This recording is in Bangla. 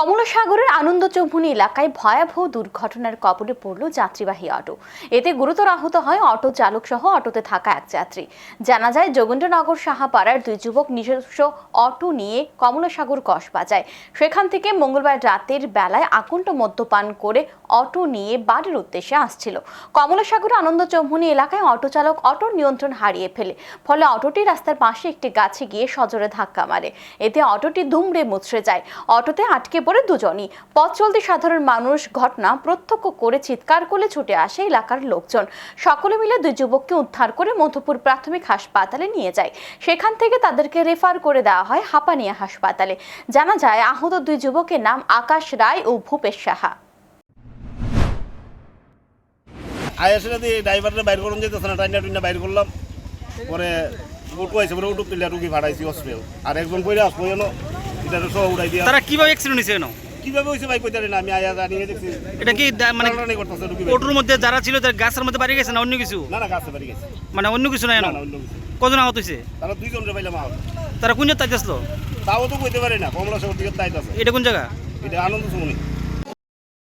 কমলাসাগরের আনন্দ চৌমুহনী এলাকায় ভয়াবহ দুর্ঘটনার কবলে পড়ল যাত্রীবাহী অটো। এতে গুরুতর আহত হয় অটো চালক সহ অটোতে থাকা এক যাত্রী। জানা যায়, যোগেন্দ্রনগর সাহাপাড়ার দুই যুবক নিজস্ব অটো নিয়ে কমলাসাগর কসবাজায় সেখান থেকে মঙ্গলবার রাতের বেলায় আকণ্ঠ মদ্যপান করে অটো নিয়ে বাড়ির উদ্দেশ্যে আসছিল। কমলাসাগর আনন্দ চৌমুহনী এলাকায় অটো চালক অটোর নিয়ন্ত্রণ হারিয়ে ফেলে। ফলে অটোটি রাস্তার পাশে একটি গাছে গিয়ে সজোরে ধাক্কা মারে। এতে অটোটি দুমড়ে মুচড়ে যায়। অটোতে আটকে পড়ে দুজনই। পথ চলতি সাধারণ মানুষ ঘটনা প্রত্যক্ষ করে চিৎকার করে ছুটে আসে এলাকার লোকজন। সকলে মিলে দুই যুবককে উদ্ধার করে মধুপুর প্রাথমিক হাসপাতালে নিয়ে যায়। সেখান থেকে তাদেরকে রেফার করে দেওয়া হয় হাপানিয়া হাসপাতালে। জানা যায়, আহত দুই যুবকের নাম আকাশ রায় ও ভূপেশ সাহা। বাইর বাইর পরে আইসে পরে রুগী ভাড়াইছি আর একজন কইরা আসব উড়াই দিয়া। তারা কীভাবে অ্যাক্সিডেন্ট হয়েছে কেন কীভাবে হয়েছে ভাই কইতারি না আমি আয়া দেখছি। এটা কি মানে টানাটানি করতেছে রুগী অটোর মধ্যে যারা ছিল তার গাছের মধ্যে বাড়ি গেছে না অন্য কিছু? না না গাছে বাড়ি গেছে। মানে অন্য কিছু না না অন্য কিছু। কজন আহত হয়েছে? তারা দুইজন রে পাইলাম আহত। তারা কোন তাই আসলো তাও তো কইতে পারে না কমলা শহর দিকে এটা কোন জায়গা? এটা আনন্দ